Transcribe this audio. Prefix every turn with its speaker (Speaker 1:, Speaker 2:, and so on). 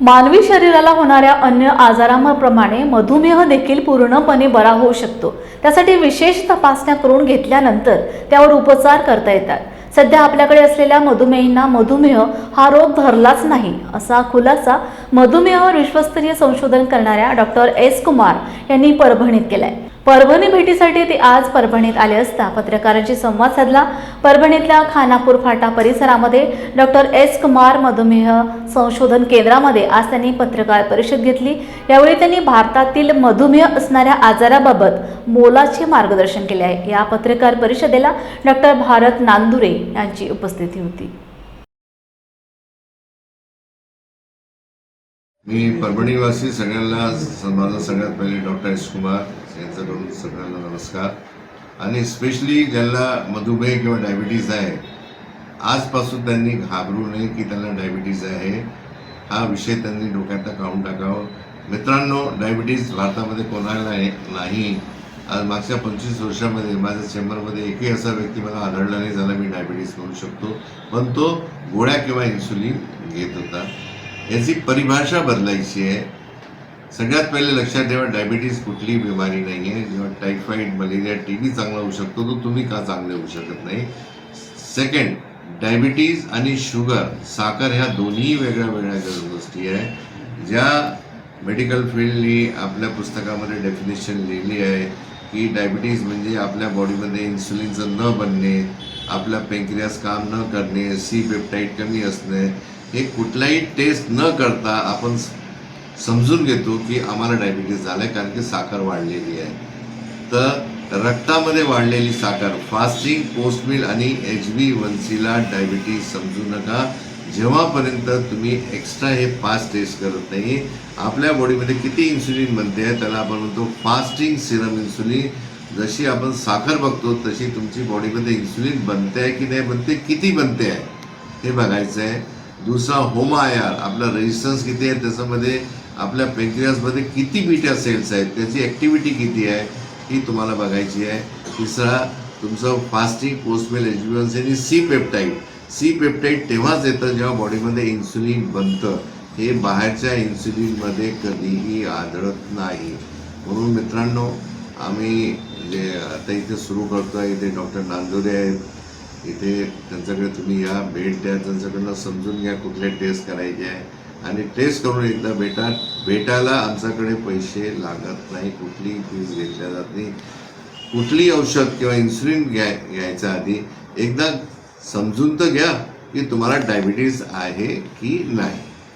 Speaker 1: मानवी शरीराला होणाऱ्या अन्य आजारांप्रमाणे मधुमेह देखील पूर्णपणे बरा होऊ शकतो. त्यासाठी विशेष तपासण्या करून घेतल्यानंतर त्यावर उपचार करता येतात. सध्या आपल्याकडे असलेल्या मधुमेहींना मधुमेह हा रोग धरलाच नाही असा खुलासा मधुमेहावर विश्वस्तरीय संशोधन करणाऱ्या डॉक्टर एस कुमार यांनी परभणीत केलाय. परभणी भेटीसाठी ते आज परभणीत आले असता पत्रकारांशी संवाद साधला. परभणीतल्या खानापूर फाटा परिसरामध्ये डॉक्टर एस कुमार मधुमेह संशोधन केंद्रामध्ये आज त्यांनी पत्रकार परिषद घेतली. यावेळी त्यांनी भारतातील मधुमेह असणाऱ्या आजाराबाबत मोलाचे मार्गदर्शन केले आहे. या पत्रकार परिषदेला डॉक्टर भारत नांदुरे यांची उपस्थिती होती.
Speaker 2: मी परभणीवासी सगळ्यांना माझं माझा सगळ्यात पहिले डॉक्टर एस कुमार यांच्याकडून सगळ्यांना नमस्कार. आणि स्पेशली ज्यांना मधुमेह किंवा डायबिटीज आहे आजपासून त्यांनी घाबरू नये की त्यांना डायबिटीज आहे. हा विषय त्यांनी डोक्यात काढून टाकावं. मित्रांनो डायबिटीज भारतामध्ये कोणाला नाही. आज मागच्या पंचवीस वर्षामध्ये माझ्या चेंबरमध्ये एकही असा व्यक्ती मला आढळला नाही ज्याला मी डायबिटीज म्हणू शकतो. पण तो गोळ्या किंवा इन्सुलिन घेत होता. याची परिभाषा बदलायची आहे. सगळ्यात पहिले लक्षात ठेवा डायबिटीज कुठलीही बिमारी नाही आहे जेव्हा टायफॉईड मलेरिया टी बी चांगला होऊ शकतो तो तुम्ही का चांगले होऊ शकत नाही? सेकंड डायबिटीज आणि शुगर साखर ह्या दोन्ही वेगळ्या वेगळ्या गोष्टी आहे. ज्या मेडिकल फील्डनी आपल्या पुस्तकामध्ये डेफिनेशन लिहिली आहे की डायबिटीज म्हणजे आपल्या बॉडीमध्ये इन्सुलिनचं न बनणे आपल्या पेंक्रियास काम न करणे सी पेप्टाईड कमी असणे हे कुठलाही टेस्ट न करता आपण स- समजून घेतो की आम्हाला डायबिटीज झालं आहे कारण की साखर वाढलेली आहे. तर रक्तामध्ये वाढलेली साखर fasting post meal and H B one सीला डायबिटीज समजू नका. जेव्हापर्यंत तुम्ही एक्स्ट्रा हे फास्ट टेस्ट करत नाही आपल्या बॉडीमध्ये किती इन्सुलिन बनते आहे त्याला आपण म्हणतो फास्टिंग सिरम इन्सुलिन जशी आपण साखर बघतो तशी तुमची बॉडीमध्ये इन्सुलिन बनते आहे की नाही बनते किती बनते आहे हे बघायचं आहे दुसरा होमा आपला रेजिस्टन्स किती आहे त्याच्यामध्ये आपल्या पेंक्रियासमध्ये किती बीटा सेल्स आहेत त्याची ॲक्टिव्हिटी किती आहे ही तुम्हाला बघायची आहे. तिसरा तुमचं फास्टिंग पोस्टमेल एज्युएन्स आणि सी पेप्टाईड सी पेप्टाईड तेव्हाच येतं जेव्हा बॉडीमध्ये इन्सुलिन बनतं. हे बाहेरच्या इन्सुलिनमध्ये कधीही आढळत नाही. म्हणून मित्रांनो आम्ही जे आता इथे सुरू करतो आहे इथे डॉक्टर नांदोरे आहेत. इथे त्यांच्याकडे तुम्ही या भेट द्या त्यांच्याकडनं समजून घ्या कुठले टेस्ट करायचे आहे. आणि टेस्ट करून एकदा भेटा भेटायला आमच्याकडे पैसे लागत नाही. कुठली फीज घेतल्या जात नाही. कुठली औषध किंवा इन्सुलिन घ्याय घ्यायच्या आधी. एकदा समजून तर घ्या की तुम्हाला डायबिटीज आहे की नाही.